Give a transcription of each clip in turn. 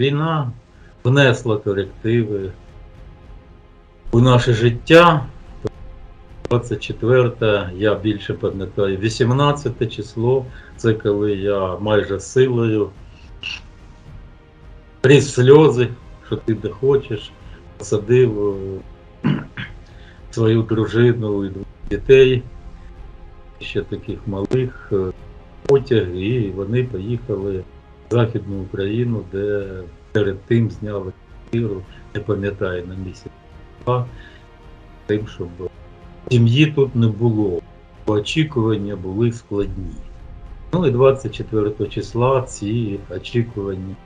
Війна внесла корективи у наше життя. 24, я більше пам'ятаю, 18 число, це коли я майже силою тріс сльози, що ти де хочеш, посадив е, свою дружину і двох дітей, ще таких малих, е, потяг, і вони поїхали Західну Україну, де перед тим зняли квартиру, не пам'ятаю на місяць два, тим, щоб сім'ї тут не було. бо Очікування були складні. Ну і 24 числа ці очікування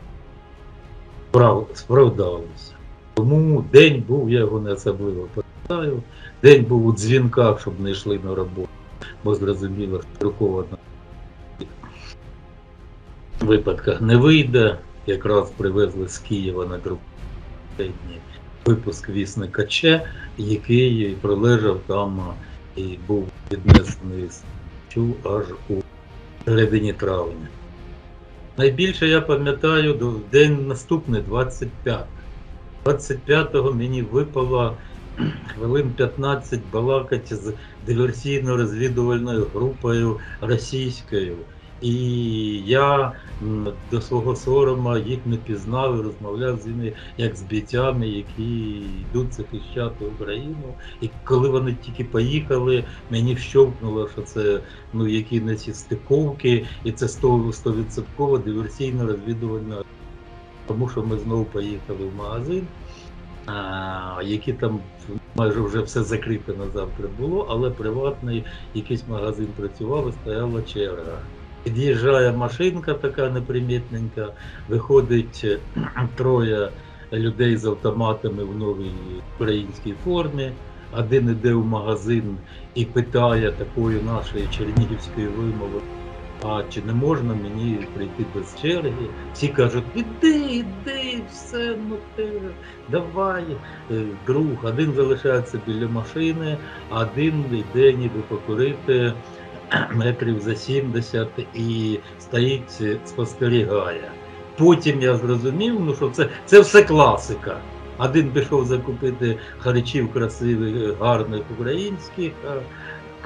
справ- справдалися. Тому день був, я його не особливо пам'ятаю. День був у дзвінках, щоб не йшли на роботу, бо зрозуміло, що друковано в випадках не вийде. Якраз привезли з Києва на день випуск вісника Че, який пролежав там і був віднесений з аж у середині травня. Найбільше я пам'ятаю день наступний, 25. 25-го мені випало хвилин 15 балакати з диверсійно-розвідувальною групою російською. І я до свого сорома їх не пізнав і розмовляв з ними як з бійцями, які йдуть захищати Україну. І коли вони тільки поїхали, мені щовкнуло, що це ну які не ці стиковки, і це 100% диверсійно розвідувальна. Тому що ми знову поїхали в магазин, а, які там майже вже все закрите на завтра було, але приватний якийсь магазин працював і стояла черга. Під'їжджає машинка така непримітненька, виходить троє людей з автоматами в новій українській формі. Один іде в магазин і питає такою нашої чернігівської вимови, а чи не можна мені прийти без черги? Всі кажуть, іди, іди, все, ну ти, давай. Е, Друг, один залишається біля машини, один йде ніби покурити метрів за 70 і стоїть, спостерігає. Потім я зрозумів, ну що це, це все класика. Один пішов закупити харчів красивих, гарних українських, а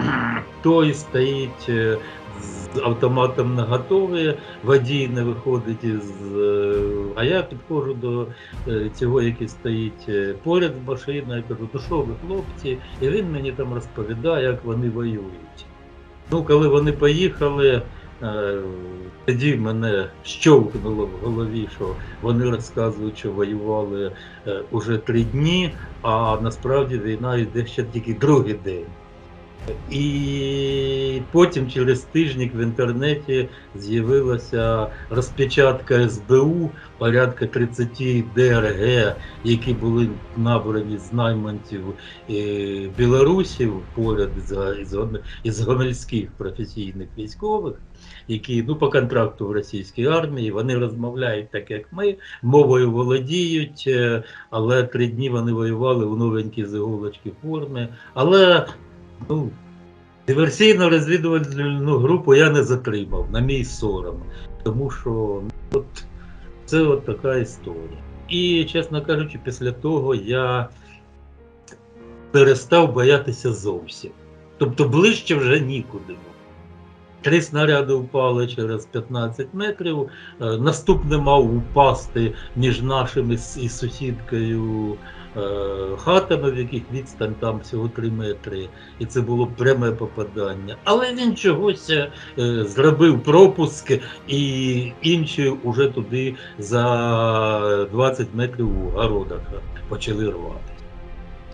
той стоїть е, з автоматом наготові, водій не виходить із. е, А я підходжу до е, цього, який стоїть поряд з машиною, кажу, ну що ви, хлопці? І він мені там розповідає, як вони воюють. Ну, коли вони поїхали, е, тоді мене щовкнуло в голові, що вони розказують, що воювали е, уже три дні, а насправді війна йде ще тільки другий день. І потім через тижник в інтернеті з'явилася розпечатка СБУ порядка 30 ДРГ, які були набрані з найманців е, білорусів поряд із, із, гомельських професійних військових, які ну, по контракту в російській армії вони розмовляють так, як ми, мовою володіють, е, але три дні вони воювали в новенькій з іголочки формі. Але ну, диверсійно розвідувальну групу я не затримав, на мій сором. Тому що ну, от, це от така історія. І, чесно кажучи, після того я перестав боятися зовсім. Тобто ближче вже нікуди. було. Три снаряди впали через 15 метрів. Е, Наступне мав упасти між нашими і сусідкою хатами, в яких відстань там всього 3 метри, і це було пряме попадання. Але він чогось е, зробив пропуск, і інші вже туди за 20 метрів у городах почали рвати.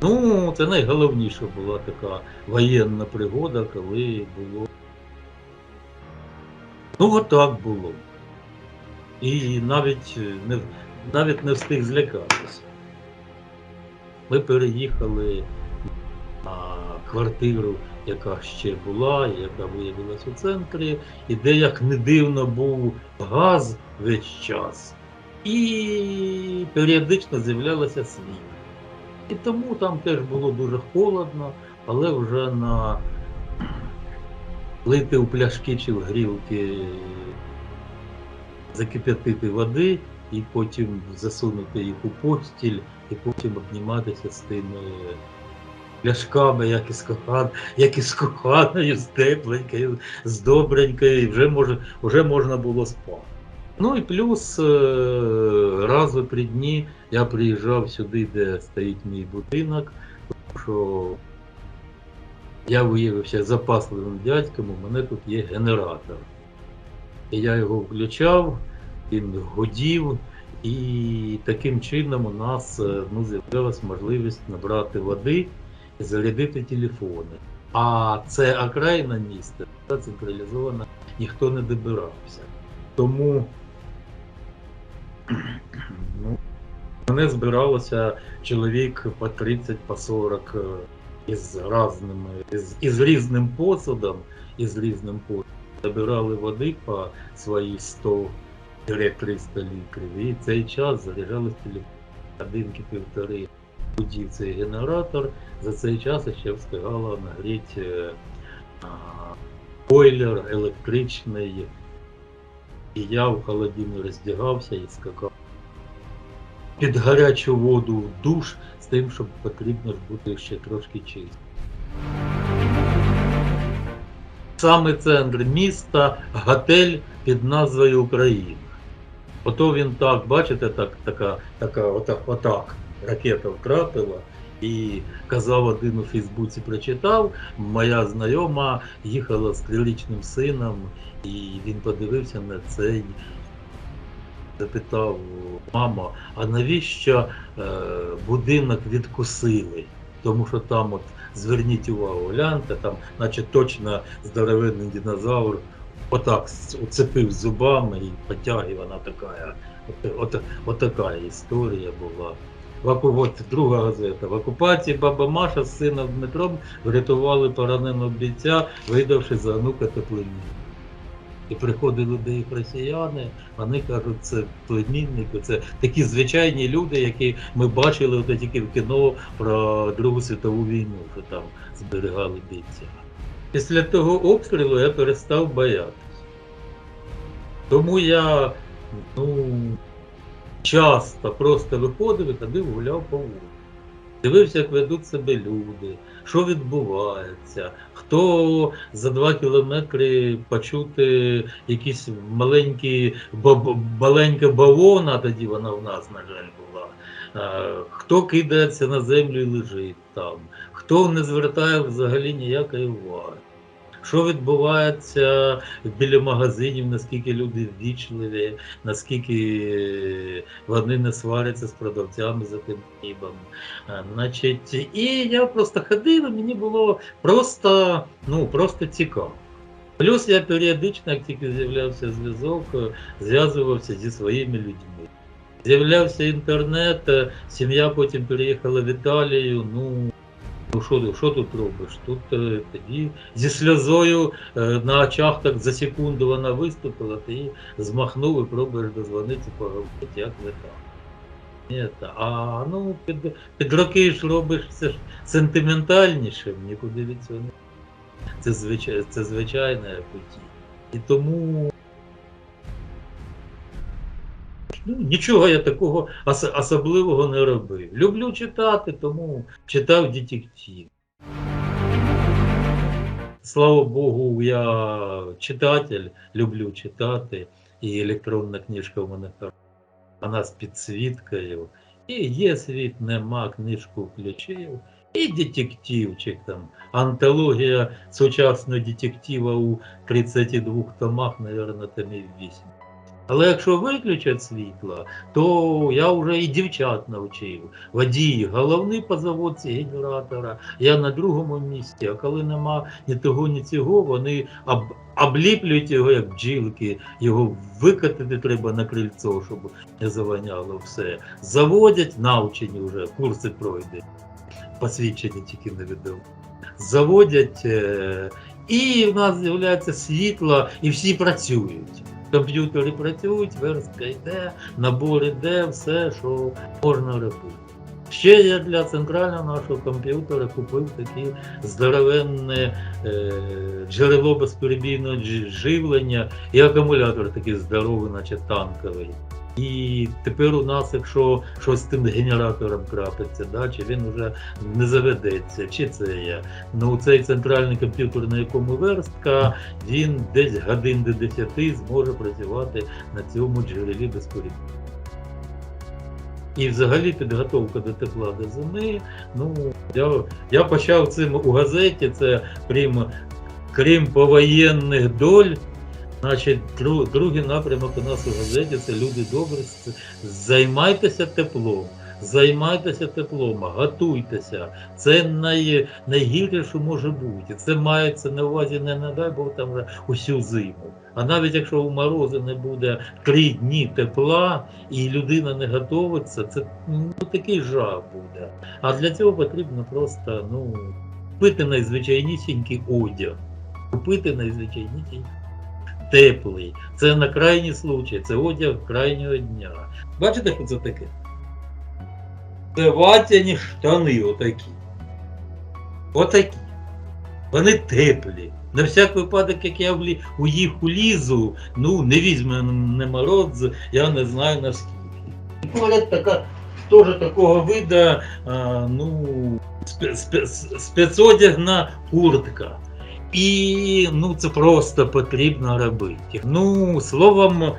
Ну, це найголовніша була така воєнна пригода, коли було. Ну, отак було. І навіть е, не, навіть не встиг злякатися. Ми переїхали на квартиру, яка ще була, яка виявилась у центрі, і де, як не дивно, був газ весь час. І періодично з'являлося світло. І тому там теж було дуже холодно, але вже на лити у пляшки чи в грілки закип'ятити води і потім засунути їх у постіль, і потім обніматися з тими пляшками, як із кохан, як із коханою, з тепленькою, з добренькою, і вже, може, вже можна було спати. Ну і плюс е, раз у три дні я приїжджав сюди, де стоїть мій будинок, тому що я виявився запасливим дядьком, у мене тут є генератор. І я його включав, він гудів, і таким чином у нас е, ну, з'явилася можливість набрати води і зарядити телефони. А це окраїна міста, та централізована, ніхто не добирався. Тому ну, мене збиралося чоловік по 30, по 40 е, із разними, із, із різним посудом, із різним посудом. Забирали води по свої 100 300 літрів. І цей час заряджали телефон годинки півтори. Будів цей генератор. За цей час ще встигало нагріти е, бойлер електричний. І я в холодильні роздягався і скакав під гарячу воду в душ з тим, щоб потрібно ж бути ще трошки чистим. Саме центр міста, готель під назвою Україна. Ото він так, бачите, так, така, така отак, отак ракета втрапила. І казав один у Фейсбуці, прочитав, моя знайома їхала з трирічним сином, і він подивився на цей, запитав мама, а навіщо е, будинок відкусили? Тому що там, от зверніть увагу, гляньте, там, наче точно здоровенний динозавр отак уцепив зубами і потяг, вона така. От, от така історія була. От друга газета. В окупації баба Маша з сином Дмитром врятували пораненого бійця, видавши за онука та племінника. І приходили до їх росіяни, вони кажуть, це племінники, це такі звичайні люди, які ми бачили от тільки в кіно про Другу світову війну, що там зберігали бійця. Після того обстрілу я перестав боятися. Тому я ну, часто просто виходив і ходив, гуляв по вулиці. Дивився, як ведуть себе люди, що відбувається, хто за два кілометри почути якісь маленькі маленька бавовна, тоді вона в нас, на жаль, була. Е, Хто кидається на землю і лежить там, хто не звертає взагалі ніякої уваги. Що відбувається біля магазинів, наскільки люди ввічливі, наскільки вони не сваряться з продавцями за тим хлібом. Значить, і я просто ходив, і мені було просто, ну, просто цікаво. Плюс я періодично, як тільки з'являвся зв'язок, зв'язувався зі своїми людьми. З'являвся інтернет, сім'я потім переїхала в Італію. Ну, ну що, тут робиш? Тут е, тоді зі сльозою е, на очах так за секунду вона виступила, ти її змахнув і пробуєш дозвонитися, поговорити, як ви там. Ні, а ну під, під роки ж робиш це ж сентиментальнішим, нікуди від цього не. Це, звичай, це звичайне путі. І тому нічого я такого ос- особливого не робив. Люблю читати, тому читав детектив. Слава Богу, я читатель, люблю читати, і електронна книжка в мене хороша. Вона з підсвіткою. І є світ, нема книжку включив. І детективчик там. Антологія сучасного детектива у 32 томах, мабуть, томів 8. Але якщо виключать світло, то я вже і дівчат навчив. Водій, головний по заводці генератора, я на другому місці, а коли нема ні того, ні цього, вони об, обліплюють його, як бджілки, його викатити треба на крильцо, щоб не завоняло все. Заводять, навчені вже, курси пройде. Посвідчення тільки не відомо. Заводять, е, і в нас з'являється світло, і всі працюють. Комп'ютери працюють, верстка йде, набор іде, все, що можна робити. Ще я для центрального нашого комп'ютера купив таке здоровенне е, джерело безперебійного живлення і акумулятор такий здоровий, наче танковий. І тепер у нас, якщо щось з тим генератором крапиться, да, чи він вже не заведеться, чи це є. Ну цей центральний комп'ютер, на якому верстка, він десь годин до 10 зможе працювати на цьому джерелі безперебійно. І взагалі підготовка до тепла до зими. Ну, я, я почав цим у газеті, це крім, крім повоєнних доль. Значить, другий напрямок у нас у газеті це люди добрі. Займайтеся теплом, займайтеся теплом, готуйтеся. Це най, найгірше, що може бути. Це мається на увазі не на дай Бог там усю зиму. А навіть якщо у морози не буде три дні тепла і людина не готовиться, це ну, такий жах буде. А для цього потрібно просто ну, купити найзвичайнісінький одяг, купити найзвичайнісінький теплий. Це на крайній случай, це одяг крайнього дня. Бачите, що це таке? Це ватяні штани отакі. Отакі. Вони теплі. На всяк випадок, як я у їх улізу, ну не візьме не мороз, я не знаю наскільки. Поряд така, теж такого вида, а, ну, спе- спе- спецодягна куртка. І ну, це просто потрібно робити. Ну, словом, е,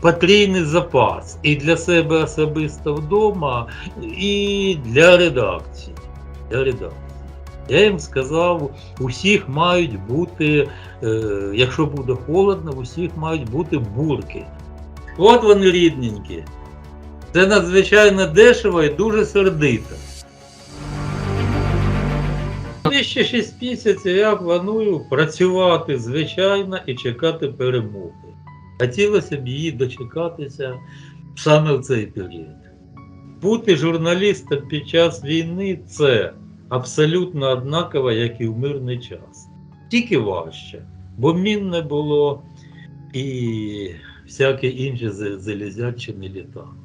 потрійний запас і для себе особисто вдома, і для редакції. Для редакції. Я їм сказав, усіх мають бути, е, якщо буде холодно, усіх мають бути бурки. От вони рідненькі. Це надзвичайно дешево і дуже сердито. І ще 6 місяців я планую працювати звичайно і чекати перемоги. Хотілося б її дочекатися саме в цей період. Бути журналістом під час війни це абсолютно однаково, як і в мирний час. Тільки важче, бо мін не було і всякі інші залізячі не літали.